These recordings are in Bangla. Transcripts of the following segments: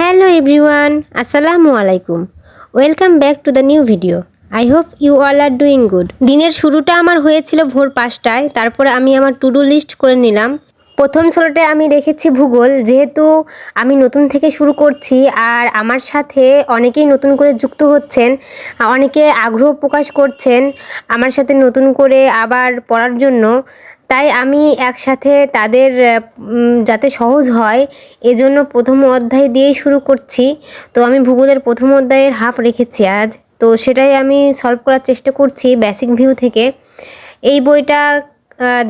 হ্যালো এভরিওয়ান, আসসালামু আলাইকুম। Welcome back to the new video. I hope you all are doing good. দিনের শুরুটা আমার হয়েছিল ভোর পাঁচটায়, তারপরে আমি আমার টু ডু লিস্ট করে নিলাম। প্রথম স্লোটে আমি রেখেছি ভূগোল, যেহেতু আমি নতুন থেকে শুরু করছি আর আমার সাথে অনেকেই নতুন করে যুক্ত হচ্ছেন, অনেকে আগ্রহ প্রকাশ করছেন আমার সাথে নতুন করে আবার পড়ার জন্য। তাই আমি একসাথে তাদের যাতে সহজ হয়, এজন্য প্রথম অধ্যায় দিয়েই শুরু করছি। তো আমি ভূগোলের প্রথম অধ্যায়ের হাফ রেখেছি আজ। তো সেটাই আমি সলভ করার চেষ্টা করছি বেসিক ভিউ থেকে। এই বইটা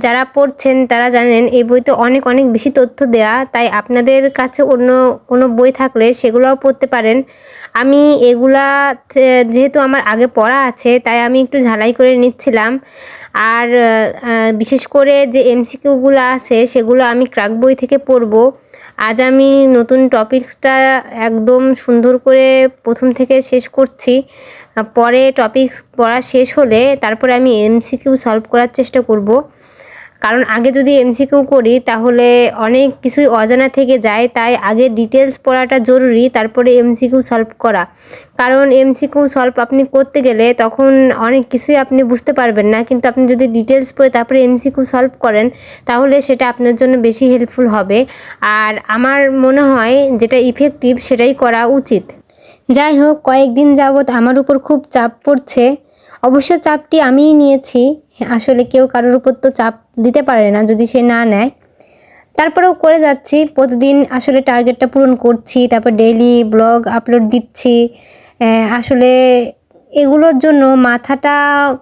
যারা পড়ছেন তারা জানেন, এই বইতে অনেক অনেক বেশি তথ্য দেয়া। তাই আপনাদের কাছে অন্য কোনো বই থাকলে সেগুলোও পড়তে পারেন। আমি এগুলা যেহেতু আমার আগে পড়া আছে, তাই আমি একটু ঝালাই করে নিচ্ছিলাম। আর বিশেষ করে যে এমসিকিউগুলো আছে সেগুলো আমি ক্রাক বই থেকে পড়ব। আজ আমি নতুন টপিক্সটা একদম সুন্দর করে প্রথম থেকে শেষ করছি। পরে টপিক্স পড়া শেষ হলে তারপরে আমি এমসিকিউ সলভ করার চেষ্টা করব। কারণ আগে যদি এমসিকিউ করি, তাহলে অনেক কিছুই অজানা থেকে যায়, তাই আগে ডিটেলস পড়াটা জরুরি, তারপরে এমসিকিউ সলভ করা। কারণ এমসিকিউ সলভ আপনি করতে গেলে তখন অনেক কিছুই আপনি বুঝতে পারবেন না, কিন্তু আপনি যদি ডিটেলস পড়ে তারপরে এমসিকিউ সলভ করেন, তাহলে সেটা আপনার জন্য বেশি হেল্পফুল হবে। আর আমার মনে হয় যেটা ইফেক্টিভ সেটাই করা উচিত। যাই হোক, কয়েকদিন যাবৎ আমার উপর খুব চাপ পড়ছে। অবশ্য চাপটি আমিই নিয়েছি। আসলে কেউ কারোর উপর তো চাপ দিতে পারে না যদি সে না নেয়। তারপরেও করে যাচ্ছি। প্রতিদিন আসলে টার্গেটটা পূরণ করছি, তারপর ডেইলি ব্লগ আপলোড দিচ্ছি। আসলে এগুলোর জন্য মাথাটা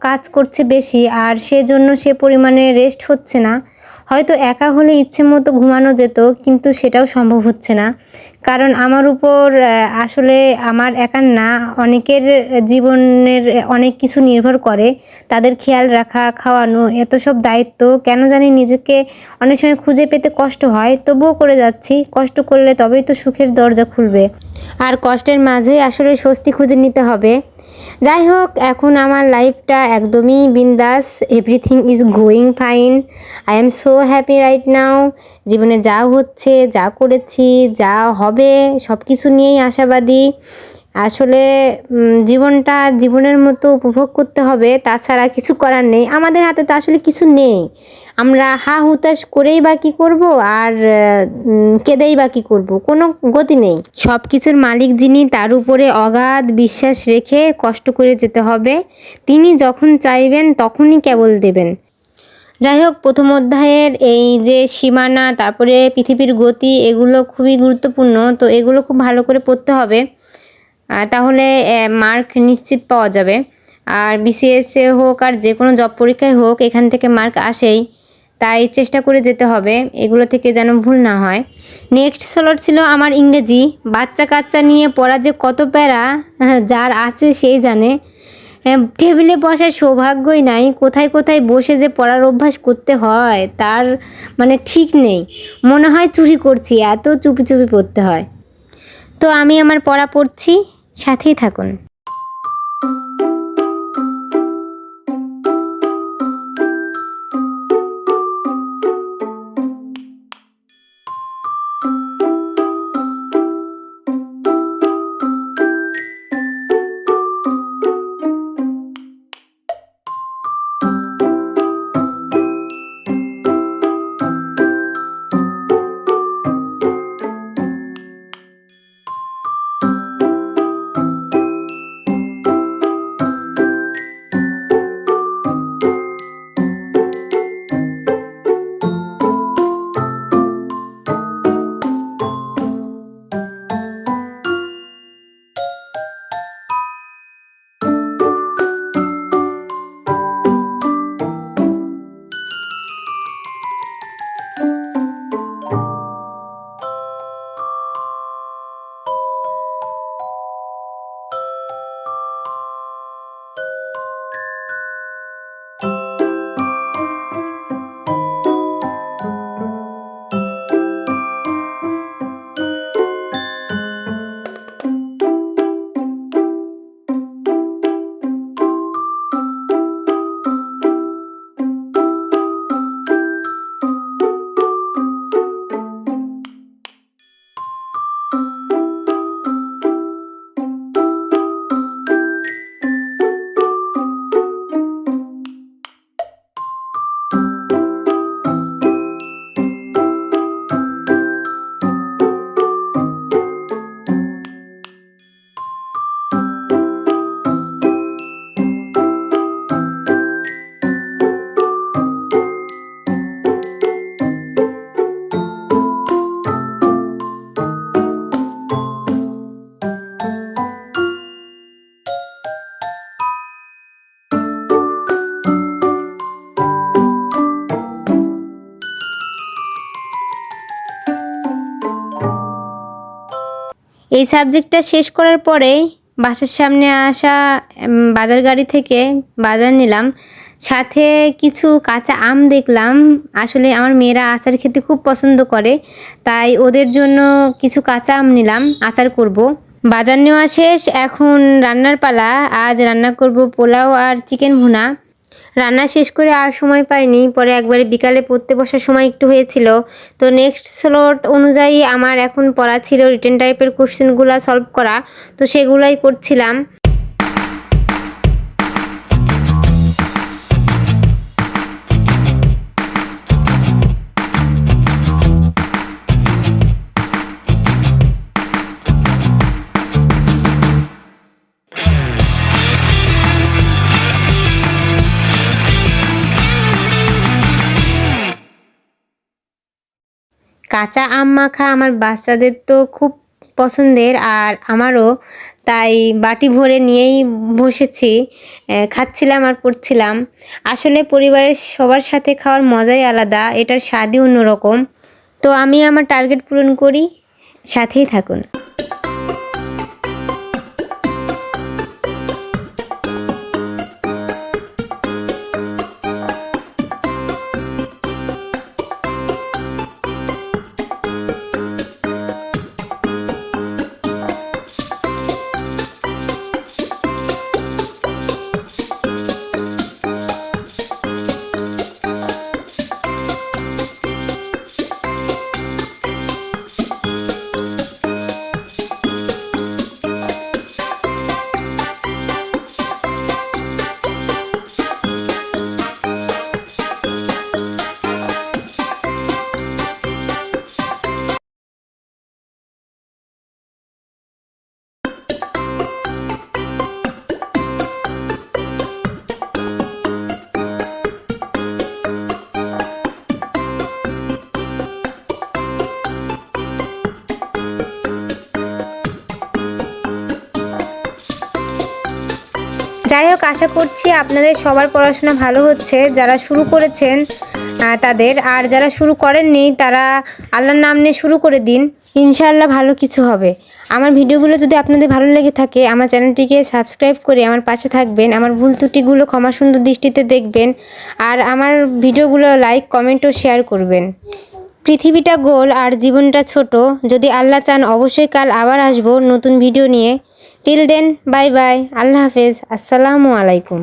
কাজ করছে বেশি, আর সেজন্য সে পরিমাণে রেস্ট হচ্ছে না। হয়তো একা হলে ইচ্ছে মতো ঘুমানো যেত, কিন্তু সেটাও সম্ভব হচ্ছে না। কারণ আমার উপর আসলে আমার একার না, অনেকের জীবনের অনেক কিছু নির্ভর করে। তাদের খেয়াল রাখা, খাওয়ানো, এত সব দায়িত্ব, কেন জানি নিজেকে অনেক সময় খুঁজে পেতে কষ্ট হয়। তবুও করে যাচ্ছি, কষ্ট করলে তবেই তো সুখের দরজা খুলবে। আর কষ্টের মাঝেই আসলে স্বস্তি খুঁজে নিতে হবে। যাই হোক এখন আমার লাইফটা একদমই বিন্দাস। Everything is going fine I am so happy right now জীবনে যা হচ্ছে, যা করেছি, যা হবে সব কিছু নিয়েই আশাবাদী। আসলে জীবনটা জীবনের মতো উপভোগ করতে হবে, তাছাড়া কিছু করার নেই। আমাদের হাতে তো আসলে কিছু নেই। আমরা হা হুতাশ করেই বা কী করব, আর কেঁদেই বা কী করব, কোনো গতি নেই। সব কিছুর মালিক যিনি, তার উপরে অগাধ বিশ্বাস রেখে কষ্ট করে যেতে হবে। তিনি যখন চাইবেন, তখনই কেবল দেবেন। যাই হোক, প্রথম অধ্যায়ের এই যে সীমানা, তারপরে পৃথিবীর গতি, এগুলো খুবই গুরুত্বপূর্ণ। তো এগুলো খুব ভালো করে পড়তে হবে। তাহলে মার্ক নিশ্চিত পাওয়া যাবে। আর বিসিএসে হোক আর যে কোনো জব পরীক্ষায় হোক এখান থেকে মার্ক আসেই। তাই চেষ্টা করে যেতে হবে এগুলো থেকে যেন ভুল না হয়। নেক্সট স্লট ছিল আমার ইংরেজি। বাচ্চা কাচ্চা নিয়ে পড়া যে কত প্যারা হ্যাঁ, যার আছে সেই জানে। টেবিলে বসার সৌভাগ্যই নাই। কোথায় কোথায় বসে যে পড়ার অভ্যাস করতে হয় তার মানে ঠিক নেই। মনে হয় চুরি করছি এত চুপি চুপি পড়তে হয়। তো আমি আমার পড়া পড়ছি। সাথেই থাকুন। এই সাবজেক্টটা শেষ করার পরেই বাসের সামনে আসা বাজার গাড়ি থেকে বাজার নিলাম। সাথে কিছু কাঁচা আম দেখলাম। আসলে আমার মেয়েরা আচার খেতে খুব পছন্দ করে, তাই ওদের জন্য কিছু কাঁচা আম নিলাম, আচার করব। বাজার নেওয়া শেষ, এখন রান্নার পালা। আজ রান্না করব পোলাও আর চিকেন ভুনা। রান্না শেষ করে আর সময় পাইনি। পরে একবারে বিকালে পড়তে বসার সময় একটু হয়েছিল। তো নেক্সট স্লট অনুযায়ী আমার এখন পড়া ছিল রিটার্ন টাইপের কোশ্চেনগুলো সলভ করা। তো সেগুলাই করছিলাম। কাঁচা আম মাখা আমার বাচ্চাদের তো খুব পছন্দের আর আমারও, তাই বাটি ভরে নিয়েই বসেছি খাচ্ছিলাম আর পড়ছিলাম। আসলে পরিবারের সবার সাথে খাওয়ার মজাই আলাদা, এটার স্বাদই অন্যরকম। তো আমি আমার টার্গেট পূরণ করি, সাথেই থাকুন। যাই হোক, আশা করছি আপনাদের সবার পড়াশোনা ভালো হচ্ছে। যারা শুরু করেছেন তাদের, আর যারা শুরু করেননি, তারা আল্লাহর নাম নিয়ে শুরু করে দিন। ইনশাআল্লাহ ভালো কিছু হবে। আমার ভিডিওগুলো যদি আপনাদের ভালো লেগে থাকে, আমার চ্যানেলটিকে সাবস্ক্রাইব করে আমার পাশে থাকবেন, আমার ভুল ত্রুটিগুলো ক্ষমা সুন্দর দৃষ্টিতে দেখবেন, আর আমার ভিডিওগুলো লাইক, কমেন্ট ও শেয়ার করবেন। পৃথিবীটা গোল আর জীবনটা ছোট। যদি আল্লাহ চান, অবশ্যই কাল আবার আসব নতুন ভিডিও নিয়ে। টিল দেন বাই বাই আল্লাহ হাফেজ। আসসালামু আলাইকুম।